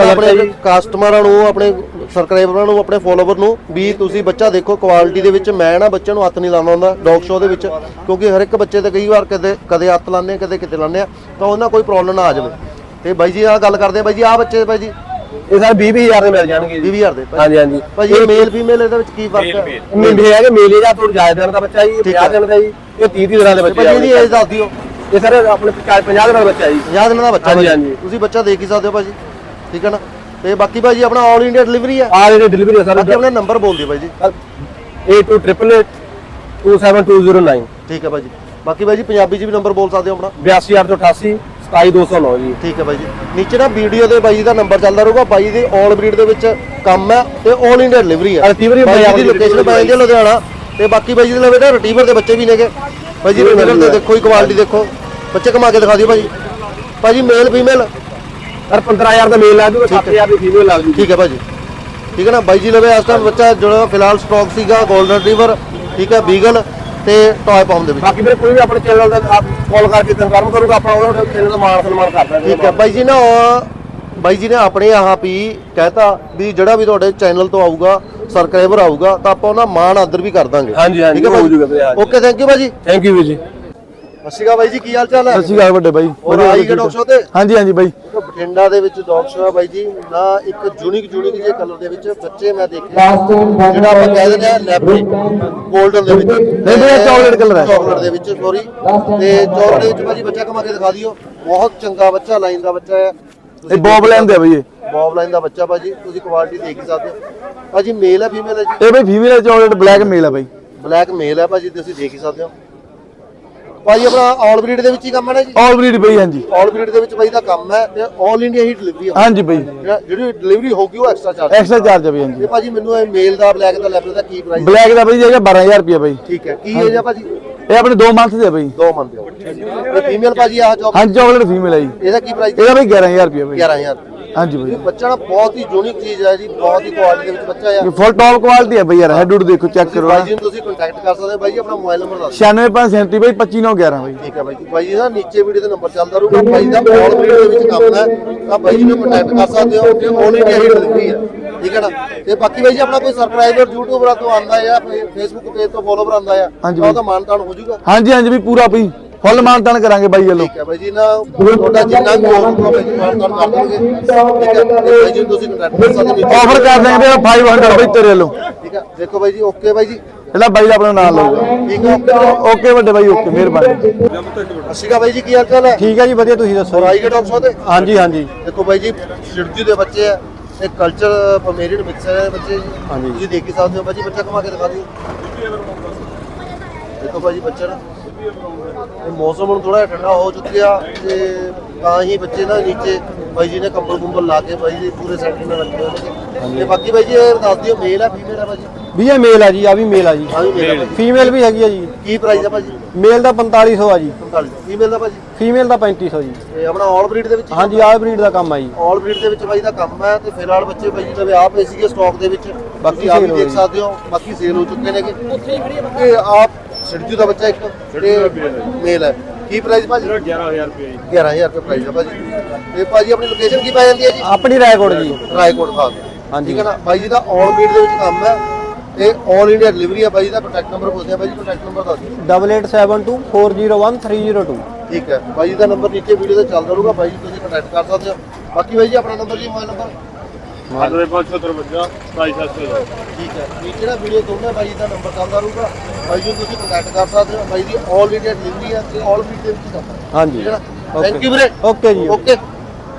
Speaker 1: ਆਪਣੇ। ਕਸਟਮਰਾਂ ਨੂੰ ਆਪਣੇ ਸਬਸਕ੍ਰਾਈਬਰਾਂ ਨੂੰ ਆਪਣੇ ਫੋਲੋਵਰ ਨੂੰ ਵੀ ਤੁਸੀਂ ਬੱਚਾ ਦੇਖੋ ਕੁਆਲਿਟੀ ਦੇ ਵਿੱਚ ਮੈਂ ਨਾ ਬੱਚੇ ਨੂੰ ਹੱਥ ਨਹੀਂ ਲਾਉਣਾ ਹੁੰਦਾ ਡੌਗ ਸ਼ੋਅ ਦੇ ਵਿੱਚ ਕਿਉਂਕਿ ਹਰ ਇੱਕ ਬੱਚੇ ਤੇ ਕਈ ਵਾਰ ਕਦੇ ਕਦੇ ਹੱਥ ਲਾਉਂਦੇ ਆ ਕਦੇ ਕਿਤੇ ਲਾਉਂਦੇ ਆ ਤਾਂ ਉਹਨਾਂ ਕੋਈ ਪ੍ਰੋਬਲਮ ਨਾ ਆ ਜਾਵੇ। ਤੇ ਬਾਈ ਜੀ ਆ ਗੱਲ ਕਰਦੇ ਆ ਬਾਈ ਜੀ ਆ ਬੱਚੇ ਬਾਈ ਜੀ
Speaker 7: ਇਹ ਸਾਰੇ 20000 ਦੇ ਮਿਲ ਜਾਣਗੇ ਜੀ।
Speaker 1: 20000 ਦੇ
Speaker 7: ਹਾਂਜੀ ਹਾਂਜੀ।
Speaker 1: ਭਾਈ ਇਹ ਮੇਲ ਫੀਮੇਲ ਇਹਦੇ ਵਿੱਚ ਕੀ ਫ਼ਰਕ ਹੈ?
Speaker 7: ਮੇਲੇ ਹੈਗੇ ਮੇਲੇ ਦਾ ਥੋੜਾ ਜ਼ਿਆਦਾ ਦਿਨ ਦਾ ਬੱਚਾ ਜੀ
Speaker 1: ਠੀਕ
Speaker 7: 50
Speaker 1: ਹੈ।
Speaker 7: ਦਿਨ ਦਾ ਜੀ ਇਹ 30 ਦਿਨਾਂ ਦੇ
Speaker 1: ਤੇ
Speaker 7: ਬੱਚੇ ਆ
Speaker 1: ਇਹਦੀ ਏਜ ਦੱਸ ਦਿਓ।
Speaker 7: ਇਹ ਸਰ ਆਪਣੇ 50 ਦਿਨਾਂ ਦਾ ਬੱਚਾ ਜੀ।
Speaker 1: 50 ਦਿਨਾਂ ਦਾ ਬੱਚਾ
Speaker 7: ਹਾਂਜੀ,
Speaker 1: ਭਾਜੀ।
Speaker 7: ਹਾਂਜੀ।
Speaker 1: ਤੁਸੀਂ ਬੱਚਾ ਦੇਖ ਹੀ ਸਕਦੇ ਹੋ ਭਾਜੀ। ਠੀਕ ਹੈ ਨਾ? ਤੇ ਬਾਕੀ ਭਾਜੀ ਆਪਣਾ ਆਲ ਇੰਡੀਆ ਡਿਲੀਵਰੀ ਹੈ?
Speaker 7: ਆ ਜਿਹੜੇ ਡਿਲੀਵਰੀ ਸਰ।
Speaker 1: ਬਾਕੀ ਆਪਣਾ ਨੰਬਰ ਬੋਲ ਦਿਓ ਭਾਈ ਜੀ
Speaker 7: 8288
Speaker 1: ਠੀਕ ਹੈ ਭਾਜੀ। ਬਾਕੀ ਭਾਈ ਜੀ ਪੰਜਾਬੀ 'ਚ ਵੀ ਨੰਬਰ ਬੋਲ ਸਕਦੇ ਹੋ ਆਪਣਾ।
Speaker 7: 82888 27209 ਜੀ।
Speaker 1: ਠੀਕ ਹੈ ਬਾਈ ਜੀ। ਨੀਚੇ ਨਾ ਵੀਡੀਓ ਦੇ ਬਾਈ ਜੀ ਦਾ ਨੰਬਰ ਚੱਲਦਾ ਰਹੂਗਾ। ਬਾਈ ਦੇ ਆਲ ਬਰੀਡ ਦੇ ਵਿੱਚ ਕੰਮ ਹੈ ਤੇ ਆਲ ਇੰਡੀਆ ਡਿਲੀਵਰੀ ਹੈ।
Speaker 7: Delivery
Speaker 1: ਬਾਈ ਦੀ ਲੋਕੇਸ਼ਨ ਪੈ ਜਾਂਦੀ ਲੁਧਿਆਣਾ। ਤੇ ਬਾਕੀ ਬਾਈ ਜੀ ਦੇ ਲਵੇ ਨਾ ਰਟੀਵਰ ਦੇ ਬੱਚੇ ਵੀ ਨੇਗੇ। ਬਾਈ ਜੀ ਰਟੀਵਰ ਦੇ ਦੇਖੋ ਹੀ ਕੁਆਲਿਟੀ ਦੇਖੋ। ਬੱਚੇ ਕਮਾ ਕੇ ਦਿਖਾ ਦਿਓ ਭਾਜੀ। ਭਾਜੀ ਮੇਲ ਫੀਮੇਲ
Speaker 7: ਸਰ 15000 ਦਾ ਮੇਲ ਲਾ ਦੂਗਾ 7000 ਦੀ ਫੀਮੇਲ ਲਾ ਦੂਗੀ
Speaker 1: ਠੀਕ ਹੈ ਭਾਜੀ। ਠੀਕ ਹੈ ਨਾ? ਬਾਈ ਜੀ ਲਵੇ ਇਸ ਟਾਈਮ ਬੱਚਾ ਜਿਹੜਾ ਫਿਲਹਾਲ ਸਟਾਕ ਸੀਗਾ 골ਡਨ ਰਿਟਰੀਵਰ ਠੀਕ ਹੈ ਬੀਗਲ ਤੇ ਟੌਏ ਪੌਮ ਦੇ ਵਿੱਚ।
Speaker 7: ਬਾਕੀ ਮੇਰੇ ਕੋਈ ਵੀ ਆਪਣੇ ਚੈਨਲ ਦਾ ਕਾਲ ਕਰਕੇ ਕਨਫਰਮ ਕਰੂਗਾ ਆਪਾਂ ਉਹਨਾਂ ਚੈਨਲ ਦਾ ਮਾਨ ਸਨਮਾਨ ਕਰ ਦਾਂਗੇ
Speaker 1: ਠੀਕ ਹੈ ਬਾਈ ਜੀ ਨਾ ਬਾਈ ਜੀ ਨੇ ਆਪਣੇ ਆਹ ਵੀ ਕਹਿਤਾ ਵੀ ਜਿਹੜਾ ਵੀ ਤੁਹਾਡੇ ਚੈਨਲ ਤੋਂ ਆਊਗਾ ਸਬਸਕ੍ਰਾਈਬਰ ਆਊਗਾ ਤਾਂ ਆਪਾਂ ਉਹਨਾਂ ਮਾਣ ਆਦਰ ਵੀ ਕਰ ਦਾਂਗੇ।
Speaker 7: ਹਾਂਜੀ, ਹਾਂਜੀ,
Speaker 1: ਠੀਕ ਹੈ
Speaker 7: ਹੋ ਜਾਊਗਾ ਵੀਰੇ।
Speaker 1: ਓਕੇ ਥੈਂਕ ਯੂ ਬਾਈ
Speaker 7: ਥੈਂਕ ਯੂ ਜੀ।
Speaker 1: ਅਕਾਲ ਬਾਈ ਜੀ ਕੀ ਹਾਲ ਚਾਲ ਹੈ?
Speaker 3: ਸਤਿ ਸ਼੍ਰੀ ਅਕਾਲ ਵੱਡੇ ਬਾਈ
Speaker 1: ਹੋਰ ਆਈ ਗਏ ਡੌਗ ਸ਼ੋ ਤੇ?
Speaker 3: ਹਾਂਜੀ ਹਾਂਜੀ ਬਾਈ।
Speaker 1: ਬਠਿੰਡਾ ਦੇ ਵਿੱਚ ਡੌਗ ਸ਼ੋ ਹੈ ਬਾਈ ਜੀ ਨਾ ਇੱਕ ਯੂਨਿਕ ਯੂਨਿਕ ਜੇ ਕਲਰ ਦੇ ਵਿੱਚ ਬੱਚੇ ਮੈਂ ਦੇਖੇ। ਜਿਹੜਾ ਆਪਾਂ ਕਹਿ ਦਿੰਦੇ ਆ ਲੈਬਰੀ 골ਡਨ ਦੇ ਵਿੱਚ।
Speaker 3: ਨਹੀਂ ਭਈਆ, chocolate colour ਹੈ।
Speaker 1: ਚਾਕਲੇਟ ਦੇ ਵਿੱਚ ਸੋਰੀ ਤੇ ਚਾਕਲੇਟ ਦੇ ਵਿੱਚ ਭਾਜੀ ਬੱਚਾ ਕਮਾ ਕੇ ਦਿਖਾ ਦਿਓ। ਬਹੁਤ ਚੰਗਾ ਬੱਚਾ ਲਾਈਨ ਦਾ ਬੱਚਾ ਹੈ।
Speaker 3: ਇਹ ਬੌਬ ਲੈਂਦੇ ਆ ਬਾਈ ਇਹ।
Speaker 1: ਬੌਬ ਲਾਈਨ ਦਾ ਬੱਚਾ ਭਾਜੀ ਤੁਸੀਂ ਕੁਆਲਿਟੀ ਦੇਖ ਹੀ ਸਕਦੇ ਹੋ। ਭਾਜੀ ਮੇਲ ਹੈ ਫੀਮੇਲ ਹੈ ਜੀ?
Speaker 3: ਇਹ ਬਾਈ ਫੀਮੇਲ ਚਾਕਲੇਟ ਬਲੈਕ ਮੇਲ ਆ ਬਾਈ।
Speaker 1: ਬਲੈਕ ਮੇਲ ਹੈ ਭਾਜੀ ਤੁਸੀਂ ਦੇਖ ਹੀ ਸਕਦੇ ਹੋ। ਭਾਜੀ ਆਪਣਾ ਆਲ ਬਰੀਡ ਦੇ ਵਿੱਚ ਹੀ ਕੰਮ ਹੈ ਨਾ ਜੀ?
Speaker 3: ਆਲ ਬਰੀਡ ਬਾਈ ਹਾਂਜੀ।
Speaker 1: ਆਲ ਬਰੀਡ ਦੇ ਵਿੱਚ ਭਾਈ ਦਾ ਕੰਮ ਹੈ ਤੇ ਆਲ ਇੰਡੀਆ ਹੀ ਡਿਲੀਵਰੀ ਹੈ
Speaker 3: ਹਾਂਜੀ ਬਾਈ।
Speaker 1: ਜਿਹੜਾ- ਜਿਹੜੀ ਡਿਲੀਵਰੀ ਹੋਊਗੀ ਉਹ ਐਕਸਟਰਾ ਚਾਰਜ
Speaker 3: ਐਕਸਟਰਾ ਚਾਰਜ ਆ ਬਾਈ ਹਾਂਜੀ।
Speaker 1: ਇਹ ਭਾਜੀ ਮੈਨੂੰ ਇਹ ਮੇਲ ਦਾ ਬਲੈਕ ਦਾ ਲੈਵਲ ਦਾ ਕੀ ਪ੍ਰਾਈਸ
Speaker 3: ਬਲੈਕ ਦਾ ਬਾਈ ਹੈਗਾ 12000 ਰੁਪਏ ਬਾਈ।
Speaker 1: ਠੀਕ ਹੈ। ਕੀ ਹੈ ਭਾਜੀ?
Speaker 3: ਇਹ ਆਪਣੇ 2 ਮੰਥ ਦੇ ਆ ਬਾਈ।
Speaker 1: ਦੋ ਮੰਨ ਦਿਓ ਤੇ ਫੀਮੇਲ ਭਾਜੀ ਆਹ ਜੋਬ
Speaker 3: ਹਾਂਜੀ ਚਾਕਲੇਟ ਫੀਮੇਲ ਆ ਜੀ।
Speaker 1: ਇਹਦਾ ਕੀ ਪ੍ਰਾਈਸ
Speaker 3: ਇਹਦਾ ਬਾਈ 11000 ਰੁਪਏ ਬਾਈ।
Speaker 1: 11000
Speaker 3: ਹਾਂਜੀ ਬਾਈ।
Speaker 1: ਬੱਚਾ ਨਾ ਬਹੁਤ ਹੀ ਯੂਨਿਕ ਚੀਜ਼ ਹੈ ਜੀ ਬਹੁਤ ਹੀ ਕੁਆਲਿਟੀ ਦੇ ਵਿੱਚ ਬੱਚਾ ਆ।
Speaker 3: ਫੁੱਲ ਟੌਪ ਕੁਆਲਿਟੀ ਹੈ ਬਾਈ ਯਾਰ ਹੈਡ ਹੁੱਡ ਦੇਖੋ ਚੈੱਕ ਕਰੋ
Speaker 1: ਭਾਈ ਜੀ ਨੂੰ ਤੁਸੀਂ ਕੰਟੈਕਟ ਕਰ ਸਕਦੇ ਹੋ ਬਾਈ ਜੀ ਆਪਣਾ ਮੋਬਾਈਲ ਨੰਬਰ ਦੱਸ
Speaker 3: 96537 ਬਾਈ 25511 ਬਾਈ।
Speaker 1: ਠੀਕ ਹੈ ਬਾਈ ਜੀ। ਬਾਈ ਜੀ ਦਾ ਨੀਚੇ ਵੀਡੀਓ ਤੇ ਨੰਬਰ ਚੱਲਦਾ ਰਹੂਗਾ ਬਾਈ ਦਾ ਆਲ ਬਰੀਡ ਦੇ ਵਿੱਚ ਕੰਮ ਹੈ। ਤਾਂ ਬਾਈ ਜੀ ਨੂੰ ਕੰਟੈਕਟ ਕਰ ਸਕਦੇ ਹੋ ਕਿ ਇੰਡੀਆ ਹੀ ਡਿਲੀਵਰੀ ਹੈ। ਠੀਕ ਹੈ ਨਾ? ਤੇ ਬਾਕੀ ਬਾਈ ਜੀ ਆਪਣਾ ਕੋਈ ਸਬਸਕ੍ਰਾਈਬਰ ਯੂਟਿਊਬਰ ਤੋਂ ਆਂਦਾ ਹੈ ਫੇਸਬੁੱਕ ਪੇਜ ਤੋਂ ਫੋਲੋਵਰ ਆਂਦਾ
Speaker 3: ਹਾਂਜੀ
Speaker 1: ਤਾਂ ਉਹਦਾ ਮਾਨਤਾਨ ਹੋ ਜਾਊਗਾ।
Speaker 3: ਹਾਂਜੀ ਹਾਂਜੀ ਵੀ ਪੂਰਾ ਬਈ। ਫੁੱਲ ਮਾਨਤਾਨ ਕਰਾਂਗੇ ਬਾਈ ਵੱਲੋਂ।
Speaker 1: ਠੀਕ ਹੈ ਬਾਈ ਜੀ ਨਾ ਤੁਹਾਡਾ ਜਿੰਨਾ ਵੀ ਹੋਊਗਾ ਬਾਈ ਜੀ ਮਾਨਤਾਨ ਕਰ ਦੇਣਗੇ ਠੀਕ ਹੈ ਤੇ ਬਾਈ ਜੀ ਤੁਸੀਂ
Speaker 3: ਆਫਰ ਕਰ ਦਾਂਗੇ 500 ਬਾਈ ਤੇਰੇ ਵੱਲੋਂ।
Speaker 1: ਠੀਕ ਹੈ ਦੇਖੋ ਬਾਈ ਜੀ ਓਕੇ ਬਾਈ ਜੀ।
Speaker 3: ਇਹਦਾ ਬਾਈ ਦਾ ਆਪਣਾ ਨਾਮ ਲਊਗਾ।
Speaker 1: ਠੀਕ ਹੈ ਓਕੇ
Speaker 3: ਵੱਡੇ ਬਾਈ ਓਕੇ ਮਿਹਰਬਾਨੀ।
Speaker 1: ਅਸ਼ਿਕਾ ਬਾਈ ਜੀ ਕੀ ਹਾਲ ਚਾਲ ਹੈ?
Speaker 3: ਠੀਕ ਹੈ ਜੀ ਵਧੀਆ ਤੁਸੀਂ ਦੱਸੋ
Speaker 1: ਰਾਈ ਕੇ ਡਾਕਟਰ ਤੇ?
Speaker 3: ਹਾਂਜੀ ਹਾਂਜੀ।
Speaker 1: ਦੇਖੋ ਬਾਈ ਜੀ ਸਿਰਜੀ ਦੇ ਬੱਚੇ ਆ। ਇਹ ਕਲਚਰ ਪਮੇਰੀਅਨ ਮਿਕਸਰ ਹੈ ਬੱਚੇ ਜੀ।
Speaker 3: ਹਾਂਜੀ।
Speaker 1: ਤੁਸੀਂ ਦੇਖ ਹੀ ਸਕਦੇ ਹੋ ਬਾਈ ਜੀ ਬੱਚਾ ਕਮਾ ਕੇ ਦਿਖਾ ਦਿਓ। ਦੇਖੋ ਬਾਈ ਜੀ ਬੱਚਾ ਨਾ ਇਹ ਮੌਸਮ ਹੁਣ ਥੋੜਾ ਠੰਡਾ ਹੋ ਚੁੱਕਿਆ ਤੇ ਤਾਂ ਹੀ ਬੱਚੇ ਨਾ ਨੀਚੇ ਬਾਈ ਜੀ ਨੇ ਕੰਬਲ ਕੁੰਬਲ ਲਾ ਕੇ ਬਾਈ ਜੀ ਪੂਰੇ ਸੈਟਿੰਗ ਨਾਲ ਰੱਖੇ ਹੋਏ ਨੇ। ਤੇ ਬਾਕੀ ਬਾਈ ਜੀ ਇਹ ਦੱਸ ਦਿਓ ਮੇਲ ਆ ਫੀਮੇਲ ਆ ਬਾਈ ਜੀ?
Speaker 3: ਵੀ ਇਹ ਮੇਲ ਆ ਜੀ ਆ ਵੀ ਮੇਲ ਆ ਜੀ।
Speaker 1: ਆ ਵੀ ਮੇਲ ਆ ਬਾਈ ਜੀ।
Speaker 3: ਫੀਮੇਲ ਵੀ ਹੈਗੀ ਆ ਜੀ।
Speaker 1: ਕੀ ਪ੍ਰਾਈਸ ਆ ਭਾਜੀ
Speaker 3: ਮੇਲ ਦਾ 4500 ਆ ਜੀ।
Speaker 1: 45 ਫੀਮੇਲ ਦਾ ਭਾਜੀ
Speaker 3: ਫੀਮੇਲ ਦਾ 3500 ਜੀ।
Speaker 1: ਤੇ ਆਪਣਾ ਆਲ ਬਰੀਡ ਦੇ ਵਿੱਚ
Speaker 3: ਹਾਂਜੀ ਆਹ ਬਰੀਡ ਦਾ ਕੰਮ ਆ ਜੀ।
Speaker 1: ਆਲ ਬਰੀਡ ਦੇ ਵਿੱਚ ਬਾਈ ਦਾ ਕੰਮ ਹੈ ਤੇ ਫਿਲਹਾਲ ਬੱਚੇ ਬਾਈ ਜੀ ਲਵੇ ਆਪ ਪਏ ਸੀਗੇ ਸਟਾਕ ਦੇ ਵਿੱਚ। ਬਾਕੀ ਆਪ ਵੀ ਦੇਖ। ਸਕਦੇ ਹੋ ਬਾਕੀ ਸੇਲ ਹੋ ਚੁੱਕੇ ਨੇਗੇ। ਤੇ ਆਪ ਸਿਰਜੂ ਦਾ ਬੱਚਾ ਇੱਕ ਜਿਹੜੇ ਮੇਲ ਹੈ। ਕੀ ਪ੍ਰਾਈਸ ਭਾਜੀ?
Speaker 2: 11000 ਰੁਪਏ ਜੀ।
Speaker 1: 11000 ਰੁਪਏ ਪ੍ਰਾਈਸ ਹੈ ਭਾਜੀ। ਤੇ ਭਾਜੀ ਆਪਣੀ ਲੋਕੇਸ਼ਨ ਕੀ ਪੈ ਜਾਂਦੀ ਹੈ ਜੀ?
Speaker 3: ਆਪਣੀ ਰਾਏਕੋਟ ਜੀ।
Speaker 1: ਰਾਏਕੋਟ ਖਾਸ
Speaker 3: ਹਾਂਜੀ।
Speaker 1: ਠੀਕ ਹੈ ਨਾ? ਬਾਈ ਜੀ ਦਾ ਆਲ ਬਰੀਡ ਦੇ ਵਿੱਚ ਕੰਮ ਹੈ ਤੇ ਆਲ ਇੰਡੀਆ ਡਿਲੀਵਰੀ ਹੈ ਜੀ ਦਾ। ਕੰਟੈਕਟ ਨੰਬਰ ਪੁੱਛਦੇ ਆ ਬਾਈ ਜੀ ਕੰਟੈਕਟ ਨੰਬਰ ਦੱਸ ਦਿਓ।
Speaker 3: 8872401302
Speaker 1: ਠੀਕ ਹੈ। ਜੀ ਦਾ ਨੰਬਰ ਨੀਚੇ ਵੀਡੀਓ ਤੇ ਚੱਲਦਾ ਰਹੂਗਾ। ਜੀ ਤੁਸੀਂ ਕੰਟੈਕਟ ਕਰ ਸਕਦੇ ਹੋ। ਬਾਕੀ ਜੀ ਆਪਣਾ ਨੰਬਰ ਜੀ ਮੋਬਾਈਲ ਨੰਬਰ
Speaker 2: 9555 22700
Speaker 1: ਠੀਕ ਹੈ। ਨੀਚੇ ਨਾ ਵੀਡੀਓ ਤੋਂ ਨਾ ਬਾਈ ਦਾ ਨੰਬਰ ਚੱਲਦਾ ਰਹੂਗਾ ਬਾਈ ਜੀ ਨੂੰ ਤੁਸੀਂ ਕੰਟੈਕਟ ਕਰ ਸਕਦੇ ਹੋ। ਬਾਈ ਦੀ ਆਲ ਇੰਡੀਆ ਡਿਲੀਵਰੀ ਹੈ ਤੇ ਆਲ ਦੇ ਵਿੱਚ ਕਰਦਾ
Speaker 3: ਹਾਂਜੀ।
Speaker 1: ਹੈ ਨਾ? ਥੈਂਕ ਯੂ ਵੀਰੇ।
Speaker 3: ਓਕੇ ਜੀ।
Speaker 1: ਓਕੇ